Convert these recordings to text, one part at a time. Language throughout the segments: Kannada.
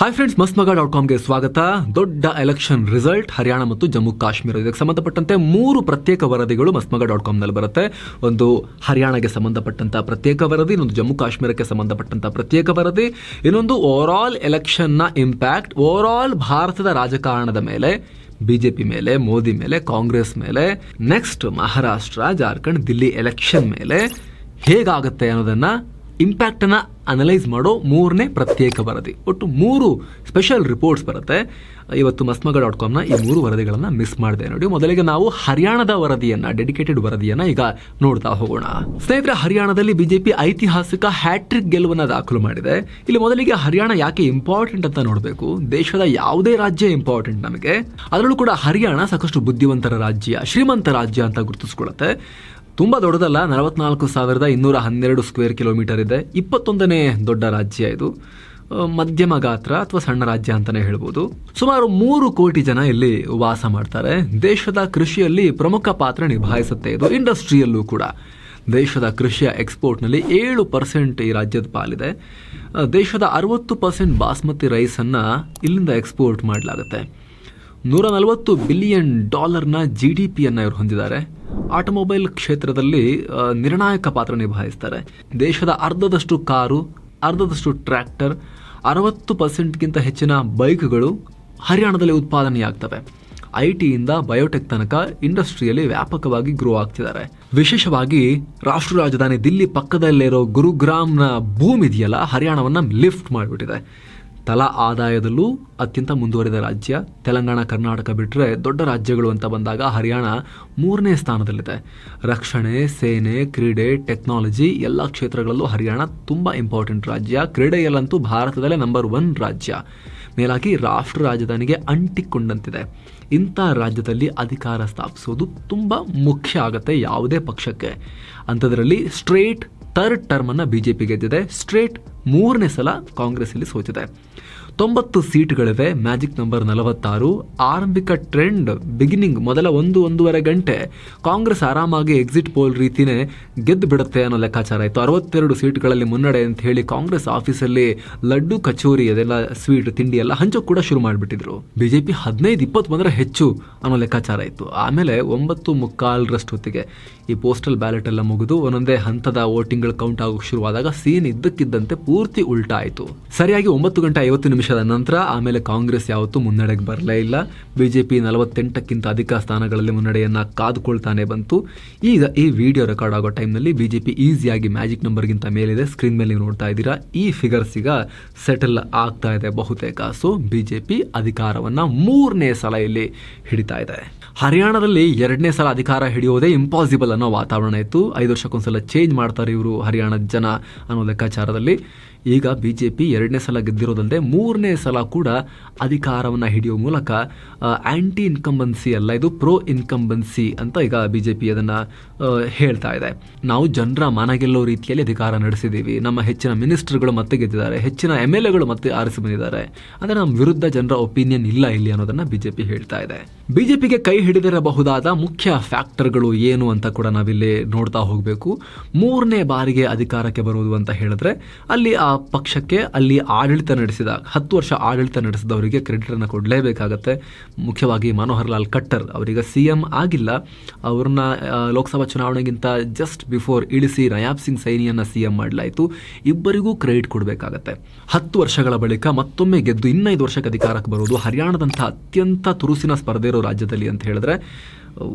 ಹಾಯ್ ಫ್ರೆಂಡ್ಸ್ ಮಸ್ಮಗ ಮಗ ಡಾಟ್ ಕಾಮ್ಗೆ ಸ್ವಾಗತ. ದೊಡ್ಡ ಎಲೆಕ್ಷನ್ ರಿಸಲ್ಟ್ ಹರಿಯಾಣ ಮತ್ತು ಜಮ್ಮು ಕಾಶ್ಮೀರ. ಇದಕ್ಕೆ ಸಂಬಂಧಪಟ್ಟಂತೆ ಮೂರು ಪ್ರತ್ಯೇಕ ವರದಿಗಳು ಮಸ್ಮಗ ಮಗ ಡಾಟ್ ಕಾಮ್ನಲ್ಲಿ ಬರುತ್ತೆ. ಒಂದು ಹರಿಯಾಣಗೆ ಸಂಬಂಧಪಟ್ಟಂತ ಪ್ರತ್ಯೇಕ ವರದಿ, ಇನ್ನೊಂದು ಜಮ್ಮು ಕಾಶ್ಮೀರಕ್ಕೆ ಸಂಬಂಧಪಟ್ಟಂತ ಪ್ರತ್ಯೇಕ ವರದಿ, ಇನ್ನೊಂದು ಓವರ್ ಆಲ್ ಎಲೆಕ್ಷನ್ನ ಇಂಪ್ಯಾಕ್ಟ್ ಓವರ್ ಆಲ್ ಭಾರತದ ರಾಜಕಾರಣದ ಮೇಲೆ, ಬಿಜೆಪಿ ಮೇಲೆ, ಮೋದಿ ಮೇಲೆ, ಕಾಂಗ್ರೆಸ್ ಮೇಲೆ ನೆಕ್ಸ್ಟ್ ಮಹಾರಾಷ್ಟ್ರ, ಜಾರ್ಖಂಡ್, ದಿಲ್ಲಿ ಎಲೆಕ್ಷನ್ ಮೇಲೆ ಹೇಗಾಗುತ್ತೆ ಅನ್ನೋದನ್ನ ಇಂಪ್ಯಾಕ್ಟ್ ಅನ್ನ ಅನಲೈಸ್ ಮಾಡೋ ಮೂರನೇ ಪ್ರತ್ಯೇಕ ವರದಿ. ಒಟ್ಟು ಮೂರು ಸ್ಪೆಷಲ್ ರಿಪೋರ್ಟ್ಸ್ ಬರುತ್ತೆ. ಇವತ್ತು ಮಸ್ಮಗ ಡಾಟ್ ಕಾಮ್ನ ಈ ಮೂರು ವರದಿಗಳನ್ನು ಮಿಸ್ ಮಾಡಿದೆ ನೋಡಿ. ಮೊದಲಿಗೆ ನಾವು ಹರಿಯಾಣದ ವರದಿಯನ್ನು ಡೆಡಿಕೇಟೆಡ್ ವರದಿಯನ್ನು ಈಗ ನೋಡ್ತಾ ಹೋಗೋಣ. ಸ್ನೇಹಿತರೆ, ಹರಿಯಾಣದಲ್ಲಿ ಬಿಜೆಪಿ ಐತಿಹಾಸಿಕ ಹ್ಯಾಟ್ರಿಕ್ ಗೆಲುವನ್ನು ದಾಖಲು ಮಾಡಿದೆ. ಇಲ್ಲಿ ಮೊದಲಿಗೆ ಹರಿಯಾಣ ಯಾಕೆ ಇಂಪಾರ್ಟೆಂಟ್ ಅಂತ ನೋಡಬೇಕು. ದೇಶದ ಯಾವುದೇ ರಾಜ್ಯ ಇಂಪಾರ್ಟೆಂಟ್ ನಮಗೆ. ಅದರಲ್ಲೂ ಕೂಡ ಹರಿಯಾಣ ಸಾಕಷ್ಟು ಬುದ್ಧಿವಂತರ ರಾಜ್ಯ, ಶ್ರೀಮಂತ ರಾಜ್ಯ ಅಂತ ಗುರುತಿಸ್ಕೊಳ್ಳುತ್ತೆ. ತುಂಬಾ ದೊಡ್ಡದಲ್ಲ, ನಲವತ್ನಾಲ್ಕು ಸಾವಿರದ ಇನ್ನೂರ ಹನ್ನೆರಡು ಸ್ಕ್ವೇರ್ ಕಿಲೋಮೀಟರ್ ಇದೆ. ಇಪ್ಪತ್ತೊಂದನೇ ದೊಡ್ಡ ರಾಜ್ಯ ಇದು. ಮಧ್ಯಮ ಗಾತ್ರ ಅಥವಾ ಸಣ್ಣ ರಾಜ್ಯ ಅಂತಾನೆ ಹೇಳ್ಬೋದು. ಸುಮಾರು ಮೂರು ಕೋಟಿ ಜನ ಇಲ್ಲಿ ವಾಸ ಮಾಡ್ತಾರೆ. ದೇಶದ ಕೃಷಿಯಲ್ಲಿ ಪ್ರಮುಖ ಪಾತ್ರ ನಿಭಾಯಿಸುತ್ತೆ ಇದು, ಇಂಡಸ್ಟ್ರಿಯಲ್ಲೂ ಕೂಡ. ದೇಶದ ಕೃಷಿಯ ಎಕ್ಸ್ಪೋರ್ಟ್ನಲ್ಲಿ ಏಳು ಪರ್ಸೆಂಟ್ ಈ ರಾಜ್ಯದ ಪಾಲಿದೆ. ದೇಶದ ಅರವತ್ತು ಪರ್ಸೆಂಟ್ ಬಾಸ್ಮತಿ ರೈಸನ್ನು ಇಲ್ಲಿಂದ ಎಕ್ಸ್ಪೋರ್ಟ್ ಮಾಡಲಾಗುತ್ತೆ. ನೂರ ನಲವತ್ತು ಬಿಲಿಯನ್ ಡಾಲರ್ನ ಜಿ ಡಿ ಪಿಯನ್ನು ಇವರು ಹೊಂದಿದ್ದಾರೆ. ಆಟೋಮೊಬೈಲ್ ಕ್ಷೇತ್ರದಲ್ಲಿ ನಿರ್ಣಾಯಕ ಪಾತ್ರ ನಿಭಾಯಿಸ್ತಾರೆ. ದೇಶದ ಅರ್ಧದಷ್ಟು ಕಾರು, ಅರ್ಧದಷ್ಟು ಟ್ರ್ಯಾಕ್ಟರ್, ಅರವತ್ತು ಪರ್ಸೆಂಟ್ಗಿಂತ ಹೆಚ್ಚಿನ ಬೈಕ್ಗಳು ಹರಿಯಾಣದಲ್ಲಿ ಉತ್ಪಾದನೆಯಾಗ್ತವೆ. ಐ ಟಿಯಿಂದ ಬಯೋಟೆಕ್ ತನಕ ಇಂಡಸ್ಟ್ರಿಯಲ್ಲಿ ವ್ಯಾಪಕವಾಗಿ ಗ್ರೋ ಆಗ್ತಿದ್ದಾರೆ. ವಿಶೇಷವಾಗಿ ರಾಷ್ಟ್ರ ರಾಜಧಾನಿ ದಿಲ್ಲಿ ಪಕ್ಕದಲ್ಲಿರೋ ಗುರುಗ್ರಾಮ್ನ ಭೂಮಿ ಇದೆಯಲ್ಲ, ಹರಿಯಾಣವನ್ನು ಲಿಫ್ಟ್ ಮಾಡಿಬಿಟ್ಟಿದೆ. ತಲಾ ಆದಾಯದಲ್ಲೂ ಅತ್ಯಂತ ಮುಂದುವರಿದ ರಾಜ್ಯ. ತೆಲಂಗಾಣ, ಕರ್ನಾಟಕ ಬಿಟ್ಟರೆ ದೊಡ್ಡ ರಾಜ್ಯಗಳು ಅಂತ ಬಂದಾಗ ಹರಿಯಾಣ ಮೂರನೇ ಸ್ಥಾನದಲ್ಲಿದೆ. ರಕ್ಷಣೆ, ಸೇನೆ, ಕ್ರೀಡೆ ಟೆಕ್ನಾಲಜಿ ಎಲ್ಲ ಕ್ಷೇತ್ರಗಳಲ್ಲೂ ಹರಿಯಾಣ ತುಂಬ ಇಂಪಾರ್ಟೆಂಟ್ ರಾಜ್ಯ. ಕ್ರೀಡೆಯಲ್ಲಂತೂ ಭಾರತದಲ್ಲೇ ನಂಬರ್ ಒನ್ ರಾಜ್ಯ. ಮೇಲಾಗಿ ರಾಷ್ಟ್ರ ರಾಜಧಾನಿಗೆ ಅಂಟಿಕೊಂಡಂತಿದೆ. ಇಂಥ ರಾಜ್ಯದಲ್ಲಿ ಅಧಿಕಾರ ಸ್ಥಾಪಿಸೋದು ತುಂಬ ಮುಖ್ಯ ಆಗುತ್ತೆ ಯಾವುದೇ ಪಕ್ಷಕ್ಕೆ. ಅಂಥದ್ರಲ್ಲಿ ಸ್ಟ್ರೇಟ್ ಥರ್ಡ್ ಟರ್ಮನ್ನು ಬಿ ಜೆ ಪಿ ಗೆದ್ದಿದೆ. ಸ್ಟ್ರೇಟ್ ಮೂರನೇ ಸಲ ಕಾಂಗ್ರೆಸ್ ಇಲ್ಲಿ ಸೋತಿದೆ. ತೊಂಬತ್ತು ಸೀಟ್ಗಳಿವೆ. ಮ್ಯಾಜಿಕ್ ನಂಬರ್ ನಲವತ್ತಾರು. ಆರಂಭಿಕ ಟ್ರೆಂಡ್ ಬಿಗಿನಿಂಗ್ ಮೊದಲ ಒಂದು, ಒಂದೂವರೆ ಗಂಟೆ. ಕಾಂಗ್ರೆಸ್ ಆರಾಮಾಗಿ ಎಕ್ಸಿಟ್ ಪೋಲ್ ರೀತಿನೇ ಗೆದ್ದು ಬಿಡುತ್ತೆ ಅನ್ನೋ ಲೆಕ್ಕಾಚಾರ ಇತ್ತು. ಅರವತ್ತೆರಡು ಸೀಟ್ಗಳಲ್ಲಿ ಮುನ್ನಡೆ ಅಂತ ಹೇಳಿ ಕಾಂಗ್ರೆಸ್ ಆಫೀಸಲ್ಲಿ ಲಡ್ಡು, ಕಚೋರಿ, ಅದೆಲ್ಲ ಸ್ವೀಟ್ ತಿಂಡಿ ಎಲ್ಲ ಹಂಚೋಕ್ ಕೂಡ ಶುರು ಮಾಡಿಬಿಟ್ಟಿದ್ರು. ಬಿಜೆಪಿ ಹದಿನೈದು, ಇಪ್ಪತ್ತು ಬಂದರೆ ಹೆಚ್ಚು ಅನ್ನೋ ಲೆಕ್ಕಾಚಾರ ಇತ್ತು. ಆಮೇಲೆ ಒಂಬತ್ತು ಹೊತ್ತಿಗೆ ಈ ಪೋಸ್ಟಲ್ ಬ್ಯಾಲೆಟ್ ಎಲ್ಲ ಮುಗಿದು ಒಂದೊಂದೇ ಹಂತದ ವೋಟಿಂಗ್ಗಳು ಕೌಂಟ್ ಆಗೋಕೆ ಶುರುವಾದಾಗ ಸೀನ್ ಇದ್ದಕ್ಕಿದ್ದಂತೆ ಪೂರ್ತಿ ಉಲ್ಟಾ ಆಯಿತು ಸರಿಯಾಗಿ ಒಂಬತ್ತು ಗಂಟೆ ಐವತ್ತು ನಿಮಿಷದ ನಂತರ ಆಮೇಲೆ ಕಾಂಗ್ರೆಸ್ ಯಾವತ್ತೂ ಮುನ್ನಡೆಗೆ ಬರಲೇ ಇಲ್ಲ. ಬಿ ಜೆ ಪಿ ನಲವತ್ತೆಂಟಕ್ಕಿಂತ ಅಧಿಕ ಸ್ಥಾನಗಳಲ್ಲಿ ಮುನ್ನಡೆಯನ್ನು ಕಾದುಕೊಳ್ತಾನೆ ಬಂತು. ಈಗ ಈ ವಿಡಿಯೋ ರೆಕಾರ್ಡ್ ಆಗೋ ಟೈಮ್ನಲ್ಲಿ ಬಿ ಜೆ ಪಿ ಈಸಿಯಾಗಿ ಮ್ಯಾಜಿಕ್ ನಂಬರ್ಗಿಂತ ಮೇಲಿದೆ. ಸ್ಕ್ರೀನ್ ಮೇಲೆ ನೀವು ನೋಡ್ತಾ ಇದ್ದೀರಾ. ಈ ಫಿಗರ್ಸ್ ಈಗ ಸೆಟಲ್ ಆಗ್ತಾ ಇದೆ ಬಹುತೇಕ. ಸೊ ಬಿ ಜೆ ಪಿ ಅಧಿಕಾರವನ್ನು ಮೂರನೇ ಸಲ ಇಲ್ಲಿ ಹಿಡಿತಾ ಇದೆ. ಹರಿಯಾಣದಲ್ಲಿ ಎರಡನೇ ಸಲ ಅಧಿಕಾರ ಹಿಡಿಯೋದೇ ಇಂಪಾಸಿಬಲ್ ಅನ್ನೋ ವಾತಾವರಣ ಇತ್ತು. ಐದು ವರ್ಷಕ್ಕೊಂದ್ಸಲ ಚೇಂಜ್ ಮಾಡ್ತಾರೆ ಇವರು ಹರಿಯಾಣದ ಜನ ಅನ್ನೋ ಲೆಕ್ಕಾಚಾರದಲ್ಲಿ. ಈಗ ಬಿ ಜೆ ಪಿ ಎರಡನೇ ಸಲ ಗೆದ್ದಿರೋದಲ್ಲದೆ ಮೂರನೇ ಸಲ ಕೂಡ ಅಧಿಕಾರವನ್ನು ಹಿಡಿಯುವ ಮೂಲಕ ಆ್ಯಂಟಿ ಇನ್ಕಂಬನ್ಸಿ ಅಲ್ಲ, ಇದು ಪ್ರೋ ಇನ್ಕಂಬನ್ಸಿ ಅಂತ ಈಗ ಬಿ ಜೆ ಪಿ ಅದನ್ನು ಹೇಳ್ತಾ ಇದೆ. ನಾವು ಜನರ ಮನ ಗೆಲ್ಲೋ ರೀತಿಯಲ್ಲಿ ಅಧಿಕಾರ ನಡೆಸಿದ್ದೀವಿ. ನಮ್ಮ ಹೆಚ್ಚಿನ ಮಿನಿಸ್ಟರ್ಗಳು ಮತ್ತೆ ಗೆದ್ದಿದ್ದಾರೆ. ಹೆಚ್ಚಿನ ಎಂ ಎಲ್ ಎಗಳು ಮತ್ತೆ ಆರಿಸಿ ಬಂದಿದ್ದಾರೆ. ಅಂದರೆ ನಮ್ಮ ವಿರುದ್ಧ ಜನರ ಒಪಿನಿಯನ್ ಇಲ್ಲ ಇಲ್ಲಿ ಅನ್ನೋದನ್ನ ಬಿಜೆಪಿ ಹೇಳ್ತಾ ಇದೆ. ಬಿಜೆಪಿಗೆ ಕೈ ಹಿಡಿದಿರಬಹುದಾದ ಮುಖ್ಯ ಫ್ಯಾಕ್ಟರ್ಗಳು ಏನು ಅಂತ ಕೂಡ ನಾವಿಲ್ಲಿ ನೋಡ್ತಾ ಹೋಗಬೇಕು. ಮೂರನೇ ಬಾರಿಗೆ ಅಧಿಕಾರಕ್ಕೆ ಬರುವುದು ಅಂತ ಹೇಳಿದ್ರೆ, ಅಲ್ಲಿ ಆ ಪಕ್ಷಕ್ಕೆ ಅಲ್ಲಿ ಆಡಳಿತ ನಡೆಸಿದ ಹತ್ತು ವರ್ಷ ಆಡಳಿತ ನಡೆಸಿದವರಿಗೆ ಕ್ರೆಡಿಟನ್ನು ಕೊಡಲೇಬೇಕಾಗತ್ತೆ. ಮುಖ್ಯವಾಗಿ ಮನೋಹರ್ ಲಾಲ್ ಖಟ್ಟರ್ ಅವರಿಗೆ ಸಿ ಎಂ ಆಗಿಲ್ಲ. ಅವ್ರನ್ನ ಲೋಕಸಭಾ ಚುನಾವಣೆಗಿಂತ ಜಸ್ಟ್ ಬಿಫೋರ್ ಇಳಿಸಿ ನಯಾಬ್ ಸಿಂಗ್ ಸೈನಿಯನ್ನು ಸಿ ಎಂ ಮಾಡಲಾಯಿತು. ಇಬ್ಬರಿಗೂ ಕ್ರೆಡಿಟ್ ಕೊಡಬೇಕಾಗತ್ತೆ. ಹತ್ತು ವರ್ಷಗಳ ಬಳಿಕ ಮತ್ತೊಮ್ಮೆ ಗೆದ್ದು ಇನ್ನೈದು ವರ್ಷಕ್ಕೆ ಅಧಿಕಾರಕ್ಕೆ ಬರುವುದು ಹರಿಯಾಣದಂಥ ಅತ್ಯಂತ ತುರುಸಿನ ಸ್ಪರ್ಧೆ ಇರೋ ರಾಜ್ಯದಲ್ಲಿ ಅಂತ ಹೇಳಿದ್ರೆ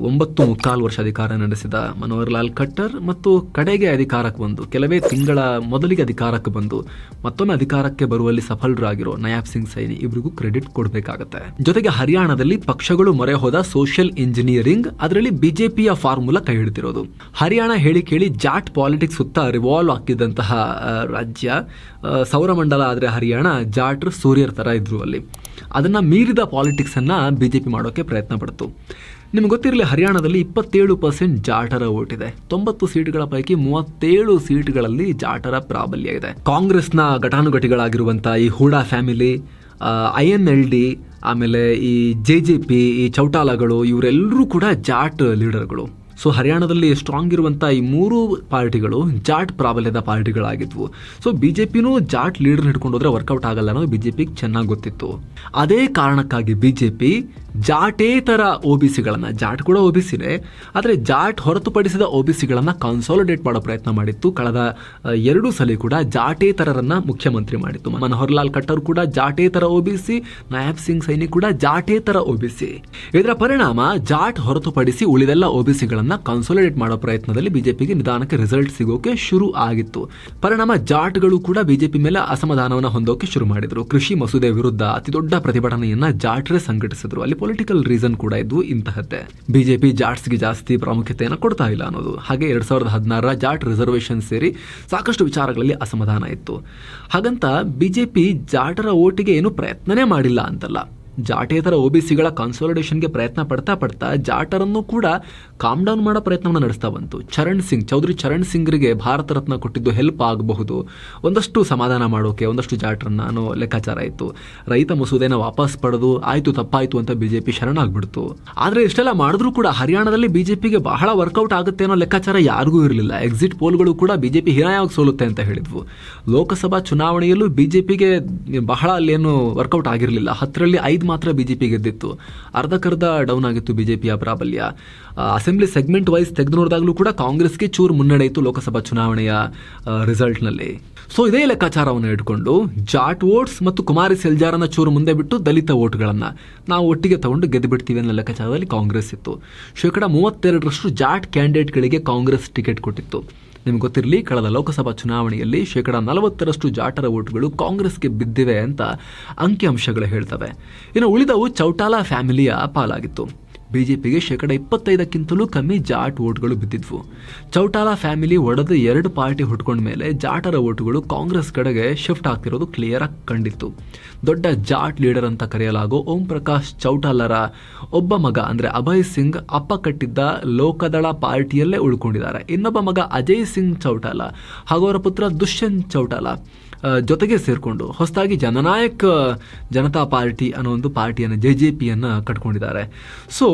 ಒಂಬತ್ತು ಮುಕ್ಕಾಲು ವರ್ಷ ಅಧಿಕಾರ ನಡೆಸಿದ ಮನೋಹರ್ ಲಾಲ್ ಖಟ್ಟರ್ ಮತ್ತು ಕಡೆಗೆ ಅಧಿಕಾರಕ್ಕೆ ಬಂದು, ಕೆಲವೇ ತಿಂಗಳ ಮೊದಲಿಗೆ ಅಧಿಕಾರಕ್ಕೆ ಬಂದು, ಮತ್ತೊಮ್ಮೆ ಅಧಿಕಾರಕ್ಕೆ ಬರುವಲ್ಲಿ ಸಫಲರಾಗಿರೋ ನಯಾಬ್ ಸಿಂಗ್ ಸೈನಿ ಇಬ್ಬರಿಗೂ ಕ್ರೆಡಿಟ್ ಕೊಡಬೇಕಾಗತ್ತೆ. ಜೊತೆಗೆ ಹರಿಯಾಣದಲ್ಲಿ ಪಕ್ಷಗಳು ಮೊರೆ ಹೋದ ಸೋಷಿಯಲ್ ಇಂಜಿನಿಯರಿಂಗ್, ಅದರಲ್ಲಿ ಬಿಜೆಪಿಯ ಫಾರ್ಮುಲಾ ಕೈ ಹಿಡಿದಿರೋದು. ಹರಿಯಾಣ ಹೇಳಿ ಕೇಳಿ ಜಾಟ್ ಪಾಲಿಟಿಕ್ಸ್ ಸುತ್ತ ರಿವಾಲ್ವ್ ಆಗ್ತಿದ್ದಂತಹ ರಾಜ್ಯ ಸೌರಮಂಡಲ ಆದರೆ ಹರಿಯಾಣ ಜಾಟ್ರ್ ಸೂರ್ಯರ ಥರ ಇದ್ರು ಅಲ್ಲಿ. ಅದನ್ನ ಮೀರಿದ ಪಾಲಿಟಿಕ್ಸನ್ನು ಬಿ ಜೆ ಪಿ ಮಾಡೋಕ್ಕೆ ಪ್ರಯತ್ನ ಪಡ್ತು. ನಿಮ್ಗೆ ಗೊತ್ತಿರಲಿ ಹರಿಯಾಣದಲ್ಲಿ ಇಪ್ಪತ್ತೇಳು ಪರ್ಸೆಂಟ್ ಜಾಟರ ಓಟ್ ಇದೆ ತೊಂಬತ್ತು ಸೀಟ್ಗಳ ಪೈಕಿ ಮೂವತ್ತೇಳು ಸೀಟ್ಗಳಲ್ಲಿ ಜಾಟರ ಪ್ರಾಬಲ್ಯ ಇದೆ. ಕಾಂಗ್ರೆಸ್ನ ಘಟಾನುಘಟಿಗಳಾಗಿರುವಂಥ ಈ Hooda family I N L D ಆಮೇಲೆ ಈ ಜೆ ಜೆ ಪಿ ಈ ಚೌಟಾಲಗಳು, ಇವರೆಲ್ಲರೂ ಕೂಡ ಜಾಟ್ ಲೀಡರ್ಗಳು. ಸೊ ಹರಿಯಾಣದಲ್ಲಿ ಸ್ಟ್ರಾಂಗ್ ಇರುವಂಥ ಈ ಮೂರು ಪಾರ್ಟಿಗಳು ಜಾಟ್ ಪ್ರಾಬಲ್ಯದ ಪಾರ್ಟಿಗಳಾಗಿದ್ವು. ಸೊ ಬಿ ಜೆ ಪಿನೂ ಜಾಟ್ ಲೀಡರ್ ಹಿಡ್ಕೊಂಡು ಹೋದ್ರೆ ವರ್ಕೌಟ್ ಆಗಲ್ಲ ಅನ್ನೋದು ಬಿ ಜೆ ಪಿಗೆ ಚೆನ್ನಾಗಿ ಗೊತ್ತಿತ್ತು. ಅದೇ ಕಾರಣಕ್ಕಾಗಿ ಬಿ ಜೆ ಪಿ ಜಾಟೇತರ ಒ ಬಿ ಸಿಗಳನ್ನು, ಜಾಟ್ ಕೂಡ ಒ ಬಿ ಸಿನೇ, ಆದರೆ ಜಾಟ್ ಹೊರತುಪಡಿಸಿದ ಒ ಬಿ ಸಿಗಳನ್ನು ಕಾನ್ಸಾಲಿಡೇಟ್ ಮಾಡೋ ಪ್ರಯತ್ನ ಮಾಡಿತ್ತು. ಕಳೆದ ಎರಡು ಸಲ ಕೂಡ ಜಾಟೇತರರನ್ನು ಮುಖ್ಯಮಂತ್ರಿ ಮಾಡಿತ್ತು. ಮನೋಹರ್ ಲಾಲ್ ಖಟ್ಟರ್ ಕೂಡ ಜಾಟೇತರ O B C, Nayab Singh Saini ಕೂಡ ಜಾಟೇತರ ಒ ಬಿ ಸಿ. ಇದರ ಪರಿಣಾಮ ಜಾಟ್ ಹೊರತುಪಡಿಸಿ ಉಳಿದೆಲ್ಲ ಒ ಬಿ ಸಿಗಳನ್ನು ಕಾನ್ಸಾಲಿಡೇಟ್ ಮಾಡೋ ಪ್ರಯತ್ನದಲ್ಲಿ ಬಿಜೆಪಿಗೆ ನಿಧಾನಕ್ಕೆ ರಿಸಲ್ಟ್ ಸಿಗೋಕೆ ಶುರು ಆಗಿತ್ತು. ಪರಿಣಾಮ ಜಾಟ್ಗಳು ಕೂಡ ಬಿಜೆಪಿ ಮೇಲೆ ಅಸಮಾಧಾನವನ್ನು ಹೊಂದೋಕೆ ಶುರು ಮಾಡಿದರು. ಕೃಷಿ ಮಸೂದೆ ವಿರುದ್ಧ ಅತಿ ದೊಡ್ಡ ಪ್ರತಿಭಟನೆಯನ್ನ ಜಾಟ್ರೆ ಸಂಘಟಿಸಿದ್ರು. ಅಲ್ಲಿ ಪೊಲಿಟಿಕಲ್ ರೀಸನ್ ಕೂಡ ಇದ್ವು ಇಂತಹದ್ದೇ. ಬಿಜೆಪಿ ಜಾಟ್ಸ್ಗೆ ಜಾಸ್ತಿ ಪ್ರಾಮುಖ್ಯತೆಯನ್ನು ಕೊಡ್ತಾ ಇಲ್ಲ ಅನ್ನೋದು. ಹಾಗೆ ಎರಡ್ ಸಾವಿರದ ಹದಿನಾರರ ಜಾಟ್ ರಿಸರ್ವೇಷನ್ ಸೇರಿ ಸಾಕಷ್ಟು ವಿಚಾರಗಳಲ್ಲಿ ಅಸಮಾಧಾನ ಇತ್ತು. ಹಾಗಂತ ಬಿಜೆಪಿ ಜಾಟರ ಓಟಿಗೆ ಏನು ಪ್ರಯತ್ನನೇ ಮಾಡಿಲ್ಲ ಅಂತಲ್ಲ. ಜಾಟೇತರ ಒ ಬಿ ಸಿಗಳ ಕಾನ್ಸಾಲಿಡೇಷನ್ಗೆ ಪ್ರಯತ್ನ ಪಡ್ತಾ ಪಡ್ತಾ ಜಾಟರನ್ನು ಕೂಡ ಕಾಮ್ ಡೌನ್ ಮಾಡೋ ಪ್ರಯತ್ನವನ್ನು ನಡೆಸ್ತಾ ಬಂತು. ಚರಣ್ ಸಿಂಗ್, ಚೌಧರಿ ಚರಣ್ ಸಿಂಗ್ರಿಗೆ ಭಾರತ ರತ್ನ ಕೊಟ್ಟಿದ್ದು ಹೆಲ್ಪ್ ಆಗಬಹುದು. ಒಂದಷ್ಟು ಸಮಾಧಾನ ಮಾಡೋಕೆ, ಒಂದಷ್ಟು ಜಾಟ್ರನ್ನ ಅನ್ನೋ ಲೆಕ್ಕಾಚಾರ ಇತ್ತು. ರೈತ ಮಸೂದೆನ ವಾಪಸ್ ಪಡೆದು, ಆಯ್ತು ತಪ್ಪಾಯ್ತು ಅಂತ ಬಿಜೆಪಿ ಶರಣಾಗ್ಬಿಡ್ತು. ಆದ್ರೆ ಇಷ್ಟೆಲ್ಲ ಮಾಡಿದ್ರೂ ಕೂಡ ಹರಿಯಾಣದಲ್ಲಿ ಬಿಜೆಪಿಗೆ ಬಹಳ ವರ್ಕೌಟ್ ಆಗುತ್ತೆ ಅನ್ನೋ ಲೆಕ್ಕಾಚಾರ ಯಾರಿಗೂ ಇರಲಿಲ್ಲ. ಎಕ್ಸಿಟ್ ಪೋಲ್ಗಳು ಕೂಡ ಬಿಜೆಪಿ ಹೀನಾಯವಾಗಿ ಸೋಲುತ್ತೆ ಅಂತ ಹೇಳಿದ್ವು. ಲೋಕಸಭಾ ಚುನಾವಣೆಯಲ್ಲೂ ಬಿಜೆಪಿಗೆ ಬಹಳ ಅಲ್ಲೇನು ವರ್ಕೌಟ್ ಆಗಿರಲಿಲ್ಲ. ಹತ್ತರಲ್ಲಿ ಐದು ಮಾತ್ರ ಬಿಜೆಪಿ ಗೆದ್ದಿತ್ತು. ಅರ್ಧಕ್ಕರ್ಧ ಡೌನ್ ಆಗಿತ್ತು ಬಿಜೆಪಿಯ ಪ್ರಾಬಲ್ಯ. ಅಸೆಂಬ್ಲಿ ಸೆಗ್ಮೆಂಟ್ ವೈಸ್ ತೆಗೆದು ನೋಡಿದಾಗಲೂ ಕೂಡ ಕಾಂಗ್ರೆಸ್ಗೆ ಚೂರು ಮುನ್ನಡೆ ಇತ್ತು ಲೋಕಸಭಾ ಚುನಾವಣೆಯ ರಿಸಲ್ಟ್ನಲ್ಲಿ. ಸೊ ಇದೇ ಲೆಕ್ಕಾಚಾರವನ್ನು ಇಟ್ಕೊಂಡು ಜಾಟ್ ವೋಟ್ಸ್ ಮತ್ತು ಕುಮಾರಿ ಸೆಲ್ಜಾರನ್ನ ಚೂರು ಮುಂದೆ ಬಿಟ್ಟು ದಲಿತ ವೋಟ್ಗಳನ್ನು ನಾವು ಒಟ್ಟಿಗೆ ತಗೊಂಡು ಗೆದ್ದು ಬಿಡ್ತೀವಿ ಅನ್ನೋ ಲೆಕ್ಕಾಚಾರದಲ್ಲಿ ಕಾಂಗ್ರೆಸ್ ಇತ್ತು. ಶೇಕಡ ಮೂವತ್ತೆರಡರಷ್ಟು ಜಾಟ್ ಕ್ಯಾಂಡಿಡೇಟ್ಗಳಿಗೆ ಕಾಂಗ್ರೆಸ್ ಟಿಕೆಟ್ ಕೊಟ್ಟಿತ್ತು. ನಿಮ್ಗೆ ಗೊತ್ತಿರಲಿ, ಕಳೆದ ಲೋಕಸಭಾ ಚುನಾವಣೆಯಲ್ಲಿ ಶೇಕಡ ನಲವತ್ತರಷ್ಟು ಜಾಟರ ಓಟ್ಗಳು ಕಾಂಗ್ರೆಸ್ಗೆ ಬಿದ್ದಿವೆ ಅಂತ ಅಂಕಿಅಂಶಗಳು ಹೇಳ್ತವೆ. ಇನ್ನು ಉಳಿದವು ಚೌಟಾಲಾ ಫ್ಯಾಮಿಲಿಯ ಪಾಲಾಗಿತ್ತು. ಬಿಜೆಪಿಗೆ ಶೇಕಡ ಇಪ್ಪತ್ತೈದಕ್ಕಿಂತಲೂ ಕಮ್ಮಿ ಜಾಟ್ ಓಟ್ಗಳು ಬಿದ್ದಿದ್ವು. ಚೌಟಾಲ ಫ್ಯಾಮಿಲಿ ಒಡೆದು ಎರಡು ಪಾರ್ಟಿ ಹುಟ್ಕೊಂಡ ಮೇಲೆ ಜಾಟರ ಓಟುಗಳು ಕಾಂಗ್ರೆಸ್ ಕಡೆಗೆ ಶಿಫ್ಟ್ ಆಗ್ತಿರೋದು ಕ್ಲಿಯರ್ ಆಗಿ ಕಂಡಿತ್ತು. ದೊಡ್ಡ ಜಾಟ್ ಲೀಡರ್ ಅಂತ ಕರೆಯಲಾಗೋ ಓಂ ಪ್ರಕಾಶ್ ಚೌಟಾಲರ ಒಬ್ಬ ಮಗ ಅಂದರೆ ಅಭಯ್ ಸಿಂಗ್ ಅಪ್ಪ ಕಟ್ಟಿದ್ದ ಲೋಕದಳ ಪಾರ್ಟಿಯಲ್ಲೇ ಉಳ್ಕೊಂಡಿದ್ದಾರೆ. ಇನ್ನೊಬ್ಬ ಮಗ ಅಜಯ್ ಸಿಂಗ್ ಚೌಟಾಲ, ಹಾಗೂ ಅವರ ಪುತ್ರ ದುಷ್ಯಂತ್ ಚೌಟಾಲ. ಜೊತೆಗೆ ಸೇರಿಕೊಂಡು ಹೊಸದಾಗಿ ಜನನಾಯಕ್ ಜನತಾ ಪಾರ್ಟಿ ಅನ್ನೋ ಒಂದು ಪಾರ್ಟಿಯನ್ನು, ಜೆ ಜೆ ಪಿಯನ್ನು ಕಟ್ಕೊಂಡಿದ್ದಾರೆ. ಸೊ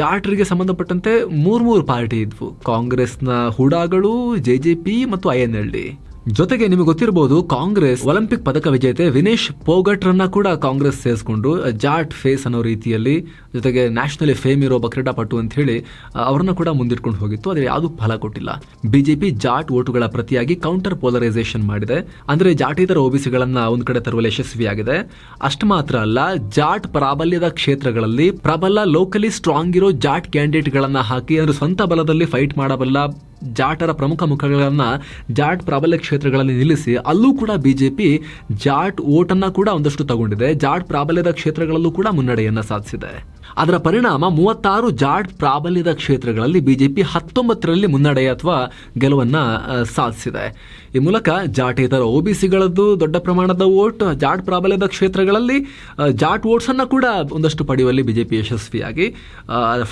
ಜಾಟ್ರಿಗೆ ಸಂಬಂಧಪಟ್ಟಂತೆ ಮೂರು ಮೂರು ಪಾರ್ಟಿ ಇದ್ವು. ಕಾಂಗ್ರೆಸ್ನ ಹೂಡಾಗಳು, ಜೆ ಜೆ ಪಿ ಮತ್ತು ಐ ಎನ್ ಎಲ್ ಡಿ. ಜೊತೆಗೆ ನಿಮಗೆ ಗೊತ್ತಿರಬಹುದು, ಕಾಂಗ್ರೆಸ್ ಒಲಿಂಪಿಕ್ ಪದಕ ವಿಜೇತೆ ವಿನೇಶ್ ಪೋಗಟ್ರನ್ನ ಕೂಡ ಕಾಂಗ್ರೆಸ್ ಸೇರಿಸ್ಕೊಂಡು, ಜಾಟ್ ಫೇಸ್ ಅನ್ನೋ ರೀತಿಯಲ್ಲಿ, ಜೊತೆಗೆ ನ್ಯಾಷನಲಿ ಫೇಮ್ ಇರೋ ಒಬ್ಬ ಕ್ರೀಡಾಪಟು ಅಂತ ಹೇಳಿ ಅವರನ್ನ ಕೂಡ ಮುಂದಿಟ್ಕೊಂಡು ಹೋಗಿತ್ತು. ಆದರೆ ಯಾವುದೂ ಫಲ ಕೊಟ್ಟಿಲ್ಲ. ಬಿಜೆಪಿ ಜಾಟ್ ಓಟುಗಳ ಪ್ರತಿಯಾಗಿ ಕೌಂಟರ್ ಪೋಲರೈಸೇಷನ್ ಮಾಡಿದೆ. ಅಂದ್ರೆ ಜಾಟೇತರ ಓಬಿಸಿಗಳನ್ನ ಒಂದ್ ಕಡೆ ತರುವಲ್ಲಿ ಯಶಸ್ವಿಯಾಗಿದೆ. ಅಷ್ಟು ಮಾತ್ರ ಅಲ್ಲ, ಜಾಟ್ ಪ್ರಾಬಲ್ಯದ ಕ್ಷೇತ್ರಗಳಲ್ಲಿ ಪ್ರಬಲ ಲೋಕಲಿ ಸ್ಟ್ರಾಂಗ್ ಇರೋ ಜಾಟ್ ಕ್ಯಾಂಡಿಡೇಟ್ಗಳನ್ನ ಹಾಕಿ, ಅಂದ್ರೆ ಸ್ವಂತ ಬಲದಲ್ಲಿ ಫೈಟ್ ಮಾಡಬಲ್ಲ ಜಾಟರ ಪ್ರಮುಖ ಮುಖಗಳನ್ನ ಜಾಟ್ ಪ್ರಾಬಲ್ಯ ಕ್ಷೇತ್ರಗಳಲ್ಲಿ ನಿಲ್ಲಿಸಿ ಅಲ್ಲೂ ಕೂಡ ಬಿಜೆಪಿ ಜಾಟ್ ಓಟನ್ನ ಕೂಡ ಒಂದಷ್ಟು ತಗೊಂಡಿದೆ. ಜಾಟ್ ಪ್ರಾಬಲ್ಯದ ಕ್ಷೇತ್ರಗಳಲ್ಲೂ ಕೂಡ ಮುನ್ನಡೆಯನ್ನ ಸಾಧಿಸಿದೆ. ಅದರ ಪರಿಣಾಮ ಮೂವತ್ತಾರು ಜಾಟ್ ಪ್ರಾಬಲ್ಯದ ಕ್ಷೇತ್ರಗಳಲ್ಲಿ ಬಿಜೆಪಿ ಹತ್ತೊಂಬತ್ತರಲ್ಲಿ ಮುನ್ನಡೆ ಅಥವಾ ಗೆಲುವನ್ನು ಸಾಧಿಸಿದೆ. ಈ ಮೂಲಕ ಜಾಟೇತರ ಒಬಿಸಿಗಳದ್ದು ದೊಡ್ಡ ಪ್ರಮಾಣದ ವೋಟ್ ಜಾಟ್ ಪ್ರಾಬಲ್ಯದ ಕ್ಷೇತ್ರಗಳಲ್ಲಿ ಜಾಟ್ ವೋಟ್ಸ್ ಅನ್ನ ಕೂಡ ಒಂದಷ್ಟು ಪಡೆಯುವಲ್ಲಿ ಬಿಜೆಪಿ ಯಶಸ್ವಿಯಾಗಿ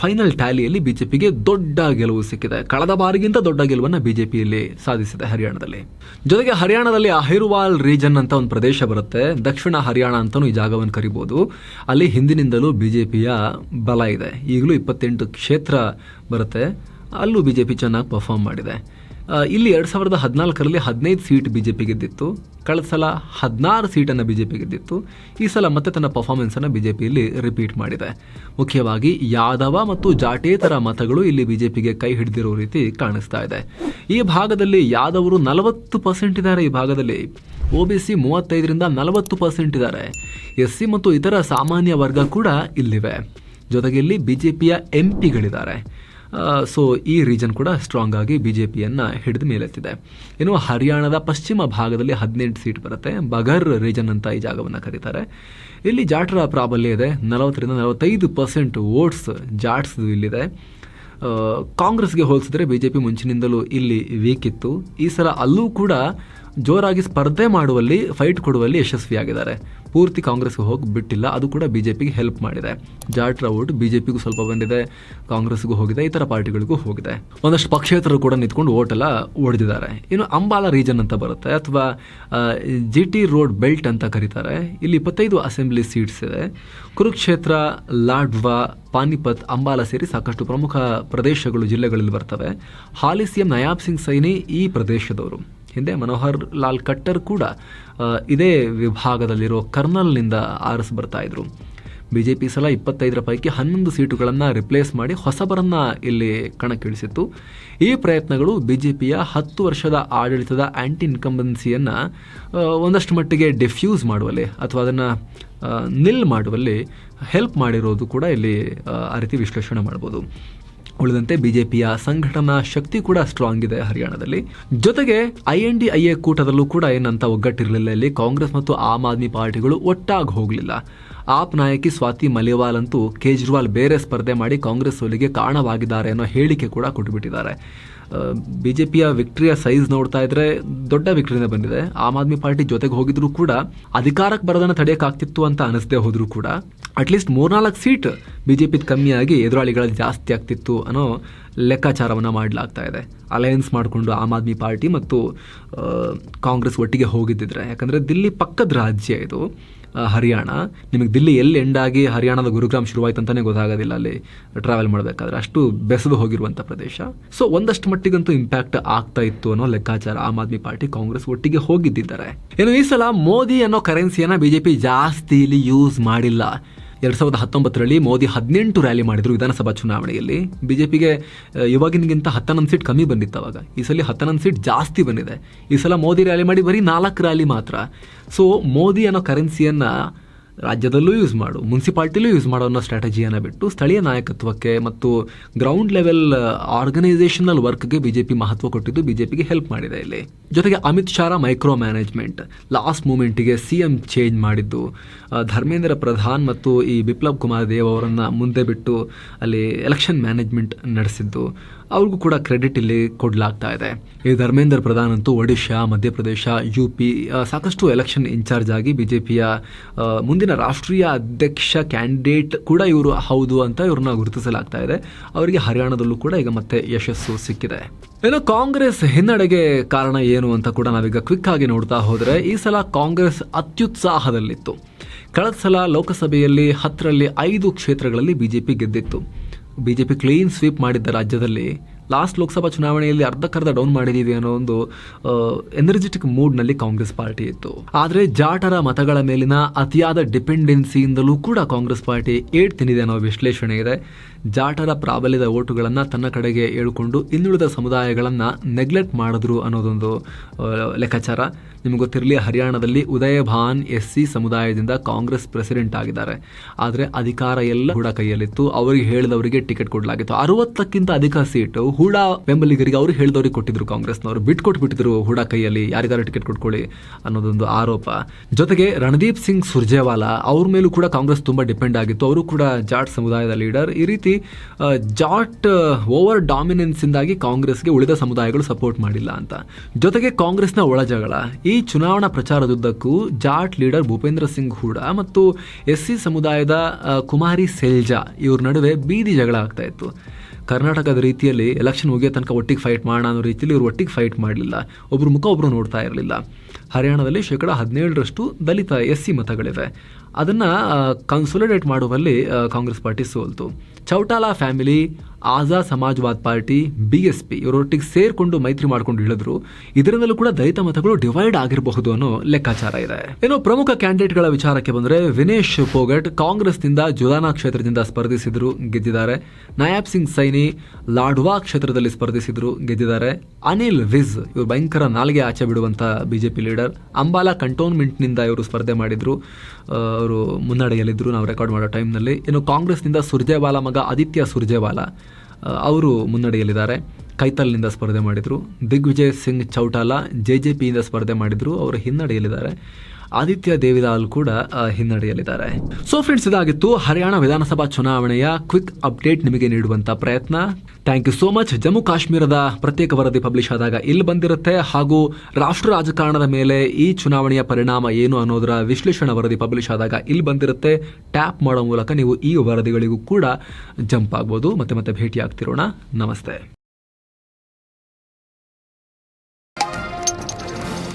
ಫೈನಲ್ ಟ್ಯಾಲಿಯಲ್ಲಿ ಬಿಜೆಪಿಗೆ ದೊಡ್ಡ ಗೆಲುವು ಸಿಕ್ಕಿದೆ. ಕಳೆದ ಬಾರಿಗಿಂತ ದೊಡ್ಡ ಗೆಲುವನ್ನು ಬಿಜೆಪಿಯಲ್ಲಿ ಸಾಧಿಸಿದೆ ಹರಿಯಾಣದಲ್ಲಿ. ಜೊತೆಗೆ ಹರಿಯಾಣದಲ್ಲಿ ಅಹಿರ್ವಾಲ್ ರೀಜನ್ ಅಂತ ಒಂದು ಪ್ರದೇಶ ಬರುತ್ತೆ. ದಕ್ಷಿಣ ಹರಿಯಾಣ ಅಂತಲೂ ಈ ಜಾಗವನ್ನು ಕರಿಬೋದು. ಅಲ್ಲಿ ಹಿಂದಿನಿಂದಲೂ ಬಿಜೆಪಿಯ ಬಲ ಇದೆ. ಈಗಲೂ ಇಪ್ಪತ್ತೆಂಟು ಕ್ಷೇತ್ರ ಬರುತ್ತೆ. ಅಲ್ಲೂ ಬಿ ಜೆ ಪಿ ಚೆನ್ನಾಗಿ ಪರ್ಫಾರ್ಮ್ ಮಾಡಿದೆ. ಇಲ್ಲಿ ಎರಡು ಸಾವಿರದ ಹದಿನಾಲ್ಕರಲ್ಲಿ ಹದಿನೈದು ಸೀಟ್ ಬಿ ಜೆ ಬಿಜೆಪಿ ಗೆದ್ದಿತ್ತು. ಕಳೆದ ಸಲ ಹದಿನಾರು ಸೀಟನ್ನು ಬಿ ಜೆ ಪಿ ಗೆದ್ದಿತ್ತು. ಈ ಸಲ ಮತ್ತೆ ತನ್ನ ಪರ್ಫಾರ್ಮೆನ್ಸನ್ನು ಬಿ ಜೆ ಪಿಯಲ್ಲಿ ರಿಪೀಟ್ ಮಾಡಿದೆ. ಮುಖ್ಯವಾಗಿ ಯಾದವ ಮತ್ತು ಜಾಟೇತರ ಮತಗಳು ಇಲ್ಲಿ ಬಿ ಜೆ ಪಿಗೆ ಕೈ ಹಿಡಿದಿರೋ ರೀತಿ ಕಾಣಿಸ್ತಾ ಇದೆ. ಈ ಭಾಗದಲ್ಲಿ ಯಾದವರು ನಲವತ್ತು ಪರ್ಸೆಂಟ್ ಇದ್ದಾರೆ ಈ ಭಾಗದಲ್ಲಿ. ಒ ಬಿ ಸಿ ಮೂವತ್ತೈದರಿಂದ ನಲವತ್ತು ಪರ್ಸೆಂಟ್ ಇದ್ದಾರೆ. ಎಸ್ ಸಿ ಮತ್ತು ಇತರ ಸಾಮಾನ್ಯ ವರ್ಗ ಕೂಡ ಇಲ್ಲಿವೆ. ಜೊತೆಗೆ ಇಲ್ಲಿ ಬಿ ಜೆ ಪಿಯ ಎಂ ಪಿಗಳಿದ್ದಾರೆ. ಸೊ ಈ ರೀಜನ್ ಕೂಡ ಸ್ಟ್ರಾಂಗ್ ಆಗಿ ಪಿಯನ್ನು ಹಿಡಿದು ಮೇಲೆತ್ತಿದೆ. ಇನ್ನು ಹರಿಯಾಣದ ಪಶ್ಚಿಮ ಭಾಗದಲ್ಲಿ ಹದಿನೆಂಟು ಸೀಟ್ ಬರುತ್ತೆ. ಬಗರ್ ರೀಜನ್ ಅಂತ ಈ ಜಾಗವನ್ನು ಕರೀತಾರೆ. ಇಲ್ಲಿ ಜಾಟ್ರ ಪ್ರಾಬಲ್ಯ ಇದೆ. ನಲವತ್ತರಿಂದ ನಲವತ್ತೈದು ಪರ್ಸೆಂಟ್ ವೋಟ್ಸ್ ಜಾಟ್ಸ್ ಇಲ್ಲಿದೆ. ಕಾಂಗ್ರೆಸ್ಗೆ ಹೋಲಿಸಿದ್ರೆ ಪಿ ಮುಂಚಿನಿಂದಲೂ ಇಲ್ಲಿ ವೀಕ್ ಇತ್ತು. ಈ ಸಲ ಅಲ್ಲೂ ಕೂಡ ಜೋರಾಗಿ ಸ್ಪರ್ಧೆ ಮಾಡುವಲ್ಲಿ ಫೈಟ್ ಕೊಡುವಲ್ಲಿ ಯಶಸ್ವಿಯಾಗಿದ್ದಾರೆ. ಪೂರ್ತಿ ಕಾಂಗ್ರೆಸ್ಗೆ ಹೋಗಿ ಬಿಟ್ಟಿಲ್ಲ ಅದು ಕೂಡ ಬಿ ಜೆ ಪಿಗೆ ಹೆಲ್ಪ್ ಮಾಡಿದೆ. ಜಾಟ್ರ ಓಟ್ ಬಿ ಜೆ ಪಿಗೂ ಸ್ವಲ್ಪ ಬಂದಿದೆ ಕಾಂಗ್ರೆಸ್ಗೂ ಹೋಗಿದೆ, ಇತರ ಪಾರ್ಟಿಗಳಿಗೂ ಹೋಗಿದೆ. ಒಂದಷ್ಟು ಪಕ್ಷೇತರರು ಕೂಡ ನಿಂತ್ಕೊಂಡು ಓಟೆಲ್ಲ ಓಡಿದಿದ್ದಾರೆ ಇನ್ನು ಅಂಬಾಲ ರೀಜನ್ ಅಂತ ಬರುತ್ತೆ, ಅಥವಾ ಜಿ ಟಿ ರೋಡ್ ಬೆಲ್ಟ್ ಅಂತ ಕರೀತಾರೆ. ಇಲ್ಲಿ ಇಪ್ಪತ್ತೈದು ಅಸೆಂಬ್ಲಿ ಸೀಟ್ಸ್ ಇದೆ. ಕುರುಕ್ಷೇತ್ರ, ಲಾಡ್ವಾ, ಪಾನಿಪತ್, ಅಂಬಾಲ ಸೇರಿ ಸಾಕಷ್ಟು ಪ್ರಮುಖ ಪ್ರದೇಶಗಳು ಜಿಲ್ಲೆಗಳಲ್ಲಿ ಬರ್ತವೆ. ಹಾಲಿ ಸಿಎಂ ನಯಾಬ್ ಸಿಂಗ್ ಸೈನಿ ಈ ಪ್ರದೇಶದವರು. ಹಿಂದೆ ಮನೋಹರ್ ಲಾಲ್ ಕಟ್ಟರ್ ಕೂಡ ಇದೇ ವಿಭಾಗದಲ್ಲಿರೋ ಕರ್ನಲ್ನಿಂದ ಆರಿಸಿ ಬರ್ತಾ ಇದ್ರು. ಪಿ ಸಲ ಇಪ್ಪತ್ತೈದರ ಪೈಕಿ ಹನ್ನೊಂದು ಸೀಟುಗಳನ್ನು ರಿಪ್ಲೇಸ್ ಮಾಡಿ ಹೊಸಬರನ್ನು ಇಲ್ಲಿ ಕಣಕ್ಕಿಳಿಸಿತ್ತು. ಈ ಪ್ರಯತ್ನಗಳು ಬಿ ಜೆ ಪಿಯ ಹತ್ತು ವರ್ಷದ ಆಡಳಿತದ ಆ್ಯಂಟಿ ಇನ್ಕಂಬೆನ್ಸಿಯನ್ನು ಒಂದಷ್ಟು ಮಟ್ಟಿಗೆ ಡಿಫ್ಯೂಸ್ ಮಾಡುವಲ್ಲಿ ಅಥವಾ ಅದನ್ನು ನಿಲ್ ಮಾಡುವಲ್ಲಿ ಹೆಲ್ಪ್ ಮಾಡಿರೋದು ಕೂಡ ಇಲ್ಲಿ, ಆ ರೀತಿ ವಿಶ್ಲೇಷಣೆ ಮಾಡ್ಬೋದು. ಉಳಿದಂತೆ ಬಿಜೆಪಿಯ ಸಂಘಟನಾ ಶಕ್ತಿ ಕೂಡ ಸ್ಟ್ರಾಂಗ್ ಇದೆ ಹರಿಯಾಣದಲ್ಲಿ. ಜೊತೆಗೆ I N D I A ಕೂಟದಲ್ಲೂ ಕೂಡ ಏನಂತ ಒಗ್ಗಟ್ಟಿರಲಿಲ್ಲ. ಇಲ್ಲಿ ಕಾಂಗ್ರೆಸ್ ಮತ್ತು ಆಮ್ ಆದ್ಮಿ ಪಾರ್ಟಿಗಳು ಒಟ್ಟಾಗಿ ಹೋಗಲಿಲ್ಲ. ಆಪ್ ನಾಯಕಿ ಸ್ವಾತಿ ಮಲಿವಾಲ್ ಅಂತೂ ಕೇಜ್ರಿವಾಲ್ ಬೇರೆ ಸ್ಪರ್ಧೆ ಮಾಡಿ ಕಾಂಗ್ರೆಸ್ ಸೋಲಿಗೆ ಕಾರಣವಾಗಿದ್ದಾರೆ ಅನ್ನೋ ಹೇಳಿಕೆ ಕೂಡ ಕೊಟ್ಟುಬಿಟ್ಟಿದ್ದಾರೆ ಬಿಜೆಪಿಯ ವಿಕ್ಟ್ರಿಯ ಸೈಜ್ ನೋಡ್ತಾ ಇದ್ರೆ ದೊಡ್ಡ ವಿಕ್ಟ್ರಿನೇ ಬಂದಿದೆ. ಆಮ್ ಆದ್ಮಿ ಪಾರ್ಟಿ ಜೊತೆಗೆ ಹೋಗಿದ್ರು ಕೂಡ ಅಧಿಕಾರಕ್ಕೆ ಬರೋದನ್ನ ತಡೆಯಕ್ಕಾಗ್ತಿತ್ತು ಅಂತ ಅನಿಸದೆ ಹೋದ್ರು ಕೂಡ ಅಟ್ಲೀಸ್ಟ್ ಮೂರ್ನಾಲ್ಕು ಸೀಟ್ ಬಿಜೆಪಿ ಕಮ್ಮಿಯಾಗಿ ಎದುರಾಳಿಗಳಲ್ಲಿ ಜಾಸ್ತಿ ಆಗ್ತಿತ್ತು ಅನ್ನೋ ಲೆಕ್ಕಾಚಾರವನ್ನು ಮಾಡಲಾಗ್ತಾ ಇದೆ. ಅಲಯನ್ಸ್ ಮಾಡಿಕೊಂಡು ಆಮ್ ಆದ್ಮಿ ಪಾರ್ಟಿ ಮತ್ತು ಕಾಂಗ್ರೆಸ್ ಒಟ್ಟಿಗೆ ಹೋಗಿದ್ದಿದ್ರೆ. ಯಾಕಂದರೆ ದಿಲ್ಲಿ ಪಕ್ಕದ ರಾಜ್ಯ ಇದು. ಹರಿಯಾಣ. ನಿಮಗೆ ದಿಲ್ಲಿ ಎಲ್ಲಿ ಎಂಡಾಗಿ ಹರಿಯಾಣದ ಗುರುಗ್ರಾಮ್ ಶುರುವಾಯ್ತು ಅಂತಾನೆ ಗೊತ್ತಾಗೋದಿಲ್ಲ ಅಲ್ಲಿ ಟ್ರಾವೆಲ್ ಮಾಡಬೇಕಾದ್ರೆ. ಅಷ್ಟು ಬೆಸೆದು ಹೋಗಿರುವಂಥ ಪ್ರದೇಶ. ಸೊ ಒಂದಷ್ಟು ಮಟ್ಟಿಗಂತೂ ಇಂಪ್ಯಾಕ್ಟ್ ಆಗ್ತಾ ಇತ್ತು ಅನ್ನೋ ಲೆಕ್ಕಾಚಾರ ಆಮ್ ಆದ್ಮಿ ಪಾರ್ಟಿ ಕಾಂಗ್ರೆಸ್ ಒಟ್ಟಿಗೆ ಹೋಗಿದ್ದಿದ್ದಾರೆ. ಇನ್ನು ಈ ಸಲ ಮೋದಿ ಅನ್ನೋ ಕರೆನ್ಸಿಯನ್ನ ಬಿಜೆಪಿ ಜಾಸ್ತಿ ಇಲ್ಲಿ ಯೂಸ್ ಮಾಡಿಲ್ಲ. ಎರಡ್ ಸಾವಿರದ ಹತ್ತೊಂಬತ್ತರಲ್ಲಿ ಮೋದಿ ಹದಿನೆಂಟು ರ್ಯಾಲಿ ಮಾಡಿದ್ರು ವಿಧಾನಸಭಾ ಚುನಾವಣೆಯಲ್ಲಿ. ಬಿಜೆಪಿಗೆ ಇವಾಗಿನಗಿಂತ ಹತ್ತನೊಂದು ಸೀಟ್ ಕಮ್ಮಿ ಬಂದಿತ್ತು ಅವಾಗ ಈ ಸಲ ಹತ್ತನ್ನೊಂದು ಸೀಟ್ ಜಾಸ್ತಿ ಬಂದಿದೆ. ಈ ಸಲ ಮೋದಿ ರ್ಯಾಲಿ ಮಾಡಿ ಬರೀ ನಾಲ್ಕು ರ್ಯಾಲಿ ಮಾತ್ರ. ಸೊ ಮೋದಿ ಅನ್ನೋ ಕರೆನ್ಸಿಯನ್ನ ರಾಜ್ಯದಲ್ಲೂ ಯೂಸ್ ಮಾಡು ಮುನ್ಸಿಪಾಲ್ಟಿಲೂ ಯೂಸ್ ಮಾಡೋ ಅನ್ನೋ ಸ್ಟ್ರಾಟಜಿಯನ್ನು ಬಿಟ್ಟು ಸ್ಥಳೀಯ ನಾಯಕತ್ವಕ್ಕೆ ಮತ್ತು ಗ್ರೌಂಡ್ ಲೆವೆಲ್ ಆರ್ಗನೈಸೇಷನಲ್ ವರ್ಕ್ಗೆ ಬಿ ಜೆ ಪಿ ಮಹತ್ವ ಕೊಟ್ಟಿದ್ದು ಬಿ ಜೆ ಪಿಗೆ ಹೆಲ್ಪ್ ಮಾಡಿದೆ ಇಲ್ಲಿ. ಜೊತೆಗೆ ಅಮಿತ್ ಶಾರ ಮೈಕ್ರೋ ಮ್ಯಾನೇಜ್ಮೆಂಟ್ ಲಾಸ್ಟ್ ಮೂಮೆಂಟಿಗೆ ಸಿ ಎಂ ಚೇಂಜ್ ಮಾಡಿದ್ದು. ಧರ್ಮೇಂದ್ರ ಪ್ರಧಾನ್ ಮತ್ತು ಈ ಬಿಪ್ಲಬ್ ಕುಮಾರ್ ದೇವ್ ಅವರನ್ನು ಮುಂದೆ ಬಿಟ್ಟು ಅಲ್ಲಿ ಎಲೆಕ್ಷನ್ ಮ್ಯಾನೇಜ್ಮೆಂಟ್ ನಡೆಸಿದ್ದು. ಅವ್ರಿಗೂ ಕೂಡ ಕ್ರೆಡಿಟ್ ಇಲ್ಲಿ ಕೊಡಲಾಗ್ತಾ ಇದೆ. ಈ ಧರ್ಮೇಂದ್ರ ಪ್ರಧಾನ್ ಅಂತೂ ಒಡಿಶಾ, ಮಧ್ಯಪ್ರದೇಶ ಯು ಪಿ ಸಾಕಷ್ಟು ಎಲೆಕ್ಷನ್ ಇನ್ಚಾರ್ಜ್ ಆಗಿ ಬಿಜೆಪಿಯ ಮುಂದಿನ ರಾಷ್ಟ್ರೀಯ ಅಧ್ಯಕ್ಷ ಕ್ಯಾಂಡಿಡೇಟ್ ಕೂಡ ಇವರು ಹೌದು ಅಂತ ಇವ್ರನ್ನ ಗುರುತಿಸಲಾಗ್ತಾ ಇದೆ. ಅವರಿಗೆ ಹರಿಯಾಣದಲ್ಲೂ ಕೂಡ ಈಗ ಮತ್ತೆ ಯಶಸ್ಸು ಸಿಕ್ಕಿದೆ. ಇನ್ನು ಕಾಂಗ್ರೆಸ್ ಹಿನ್ನಡೆಗೆ ಕಾರಣ ಏನು ಅಂತ ಕೂಡ ನಾವೀಗ ಕ್ವಿಕ್ ಆಗಿ ನೋಡ್ತಾ ಹೋದರೆ ಈ ಸಲ ಕಾಂಗ್ರೆಸ್ ಅತ್ಯುತ್ಸಾಹದಲ್ಲಿತ್ತು. ಕಳೆದ ಸಲ ಲೋಕಸಭೆಯಲ್ಲಿ ಹತ್ತರಲ್ಲಿ ಐದು ಕ್ಷೇತ್ರಗಳಲ್ಲಿ ಬಿಜೆಪಿ ಗೆದ್ದಿತ್ತು. ಬಿಜೆಪಿ ಕ್ಲೀನ್ ಸ್ವೀಪ್ ಮಾಡಿದ್ದ ರಾಜ್ಯದಲ್ಲಿ ಲಾಸ್ಟ್ ಲೋಕಸಭಾ ಚುನಾವಣೆಯಲ್ಲಿ ಅರ್ಧಕ್ಕರ್ಧ ಡೌನ್ ಮಾಡಿದ್ದೀವಿ ಅನ್ನೋ ಒಂದು ಎನರ್ಜೆಟಿಕ್ ಮೂಡ್ನಲ್ಲಿ ಕಾಂಗ್ರೆಸ್ ಪಾರ್ಟಿ ಇತ್ತು. ಆದರೆ ಜಾಟರ ಮತಗಳ ಮೇಲಿನ ಅತಿಯಾದ ಡಿಪೆಂಡೆನ್ಸಿಯಿಂದಲೂ ಕೂಡ ಕಾಂಗ್ರೆಸ್ ಪಾರ್ಟಿ ಏಡ್ ತಿಂದಿದೆ ಅನ್ನೋ ವಿಶ್ಲೇಷಣೆ ಇದೆ. ಜಾಟರ ಪ್ರಾಬಲ್ಯದ ಓಟುಗಳನ್ನು ತನ್ನ ಕಡೆಗೆ ಎಳ್ಕೊಂಡು ಇನ್ನುಳಿದ ಸಮುದಾಯಗಳನ್ನು ನೆಗ್ಲೆಕ್ಟ್ ಮಾಡಿದ್ರು ಅನ್ನೋದೊಂದು ಲೆಕ್ಕಾಚಾರ. ನಿಮಗೆ ಗೊತ್ತಿರಲಿ, ಹರಿಯಾಣದಲ್ಲಿ ಉದಯ ಭಾನ್ ಎಸ್ ಸಿ ಸಮುದಾಯದಿಂದ ಕಾಂಗ್ರೆಸ್ ಪ್ರೆಸಿಡೆಂಟ್ ಆಗಿದ್ದಾರೆ. ಆದರೆ ಅಧಿಕಾರ ಎಲ್ಲ ಹುಡ ಕೈಯಲ್ಲಿತ್ತು. ಅವರಿಗೆ ಹೇಳಿದವರಿಗೆ ಟಿಕೆಟ್ ಕೊಡಲಾಗಿತ್ತು. ಅರವತ್ತಕ್ಕಿಂತ ಅಧಿಕ ಸೀಟು ಹುಡಾ ಬೆಂಬಲಿಗರಿಗೆ ಅವರು ಹೇಳಿದವರಿಗೆ ಕೊಟ್ಟಿದ್ರು ಕಾಂಗ್ರೆಸ್ನವರು. ಬಿಟ್ಕೊಟ್ಬಿಟ್ಟಿದ್ರು ಹುಡ ಕೈಯಲ್ಲಿ. ಯಾರಿಗಾರು ಟಿಕೆಟ್ ಕೊಟ್ಕೊಳ್ಳಿ ಅನ್ನೋದೊಂದು ಆರೋಪ. ಜೊತೆಗೆ ರಣದೀಪ್ ಸಿಂಗ್ ಸುರ್ಜೇವಾಲಾ, ಅವ್ರ ಮೇಲೂ ಕೂಡ ಕಾಂಗ್ರೆಸ್ ತುಂಬ ಡಿಪೆಂಡ್ ಆಗಿತ್ತು. ಅವರು ಕೂಡ ಜಾಟ್ ಸಮುದಾಯದ ಲೀಡರ್ ಈ ರೀತಿ ಜಾಟ್ ಓವರ್ ಡಾಮಿನೆನ್ಸ್ ಇಂದಾಗಿ ಕಾಂಗ್ರೆಸ್ಗೆ ಉಳಿದ ಸಮುದಾಯಗಳು ಸಪೋರ್ಟ್ ಮಾಡಿಲ್ಲ ಅಂತ. ಜೊತೆಗೆ ಕಾಂಗ್ರೆಸ್ನ ಒಳಜಗಳ ಈ ಚುನಾವಣಾ ಪ್ರಚಾರದುದ್ದಕ್ಕೂ ಜಾಟ್ ಲೀಡರ್ ಭೂಪೇಂದ್ರ ಸಿಂಗ್ ಹೂಡ ಮತ್ತು ಎಸ್ ಸಿ ಸಮುದಾಯದ ಕುಮಾರಿ ಸೆಲ್ಜಾ ಇವ್ರ ನಡುವೆ ಬೀದಿ ಜಗಳ ಆಗ್ತಾ ಇತ್ತು. ಕರ್ನಾಟಕದ ರೀತಿಯಲ್ಲಿ ಎಲೆಕ್ಷನ್ ಮುಗಿಯೋ ತನಕ ಒಟ್ಟಿಗೆ ಫೈಟ್ ಮಾಡೋಣ ಅನ್ನೋ ರೀತಿಯಲ್ಲಿ ಇವರು ಒಟ್ಟಿಗೆ ಫೈಟ್ ಮಾಡಲಿಲ್ಲ. ಒಬ್ಬರು ಮುಖ ಒಬ್ಬರು ನೋಡ್ತಾ ಇರಲಿಲ್ಲ. ಹರಿಯಾಣದಲ್ಲಿ ಶೇಕಡ ಹದಿನೇಳರಷ್ಟು ದಲಿತ ಎಸ್ ಸಿ ಮತಗಳಿವೆ. ಅದನ್ನು ಕನ್ಸೋಲಿಡೇಟ್ ಮಾಡುವಲ್ಲಿ Congress party ಸೋಲ್ತು. Chautala family Azad Samajwad party B S P ಇವರೊಟ್ಟಿಗೆ ಸೇರಿಕೊಂಡು ಮೈತ್ರಿ ಮಾಡ್ಕೊಂಡು ಇಳಿದ್ರು. ಇದರಿಂದಲೂ ಕೂಡ ದಲಿತ ಮತಗಳು ಡಿವೈಡ್ ಆಗಿರಬಹುದು ಅನ್ನೋ ಲೆಕ್ಕಾಚಾರ ಇದೆ. ಇನ್ನು ಪ್ರಮುಖ ಕ್ಯಾಂಡಿಡೇಟ್ಗಳ ವಿಚಾರಕ್ಕೆ ಬಂದರೆ ವಿನೇಶ್ ಫೋಗಟ್ ಕಾಂಗ್ರೆಸ್ನಿಂದ ಜುಲಾನಾ ಕ್ಷೇತ್ರದಿಂದ ಸ್ಪರ್ಧಿಸಿದ್ರು, ಗೆದ್ದಿದ್ದಾರೆ. ನಯಾಬ್ ಸಿಂಗ್ ಸೈನಿ ಲಾಡ್ವಾ ಕ್ಷೇತ್ರದಲ್ಲಿ ಸ್ಪರ್ಧಿಸಿದ್ರು, ಗೆದ್ದಿದ್ದಾರೆ. ಅನಿಲ್ ವಿಜ್ ಇವರು ಭಯಂಕರ ನಾಲಿಗೆ ಆಚೆ ಬಿಡುವಂತ ಬಿಜೆಪಿ ಲೀಡರ್. ಅಂಬಾಲಾ ಕಂಟೋನ್ಮೆಂಟ್ನಿಂದ ಇವರು ಸ್ಪರ್ಧೆ ಮಾಡಿದ್ರು. ಅವರು ಮುನ್ನಡೆಯಲ್ಲಿದ್ದರು ನಾವು ರೆಕಾರ್ಡ್ ಮಾಡೋ ಟೈಮ್ನಲ್ಲಿ. ಇನ್ನು ಕಾಂಗ್ರೆಸ್ನಿಂದ ಸುರ್ಜೇವಾಲಾ ಮಗ ಆದಿತ್ಯ ಸುರ್ಜೇವಾಲಾ ಅವರು ಮುನ್ನಡೆಯಲ್ಲಿದ್ದಾರೆ. ಕೈತಲ್ನಿಂದ ಸ್ಪರ್ಧೆ ಮಾಡಿದರು. ದಿಗ್ವಿಜಯ್ ಸಿಂಗ್ ಚೌಟಾಲಾ, ಜೆ ಜೆ ಪಿಯಿಂದ ಸ್ಪರ್ಧೆ ಮಾಡಿದರು. ಅವರು ಹಿನ್ನಡೆಯಲ್ಲಿದ್ದಾರೆ. ಆದಿತ್ಯ ದೇವಿಲಾಲ್ ಕೂಡ ಹಿನ್ನಡೆಯಲ್ಲಿದ್ದಾರೆ. ಸೊ ಫ್ರೆಂಡ್ಸ್ ಇದಾಗಿತ್ತು ಹರಿಯಾಣ ವಿಧಾನಸಭಾ ಚುನಾವಣೆಯ ಕ್ವಿಕ್ ಅಪ್ಡೇಟ್ ನಿಮಗೆ ನೀಡುವಂತ ಪ್ರಯತ್ನ. Thank you so much Jammu ಕಾಶ್ಮೀರದ ಪ್ರತ್ಯೇಕ ವರದಿ ಪಬ್ಲಿಷ್ ಆದಾಗ ಇಲ್ಲಿ ಬಂದಿರುತ್ತೆ. ಹಾಗೂ ರಾಷ್ಟ್ರ ರಾಜಕಾರಣದ ಮೇಲೆ ಈ ಚುನಾವಣೆಯ ಪರಿಣಾಮ ಏನು ಅನ್ನೋದರ ವಿಶ್ಲೇಷಣಾ ವರದಿ ಪಬ್ಲಿಷ್ ಆದಾಗ ಇಲ್ಲಿ ಬಂದಿರುತ್ತೆ. ಟ್ಯಾಪ್ ಮಾಡೋ ಮೂಲಕ ನೀವು ಈ ವರದಿಗಳಿಗೂ ಕೂಡ ಜಂಪ್ ಆಗ್ಬೋದು. ಮತ್ತೆ ಮತ್ತೆ ಭೇಟಿ ಆಗ್ತಿರೋಣ ನಮಸ್ತೆ.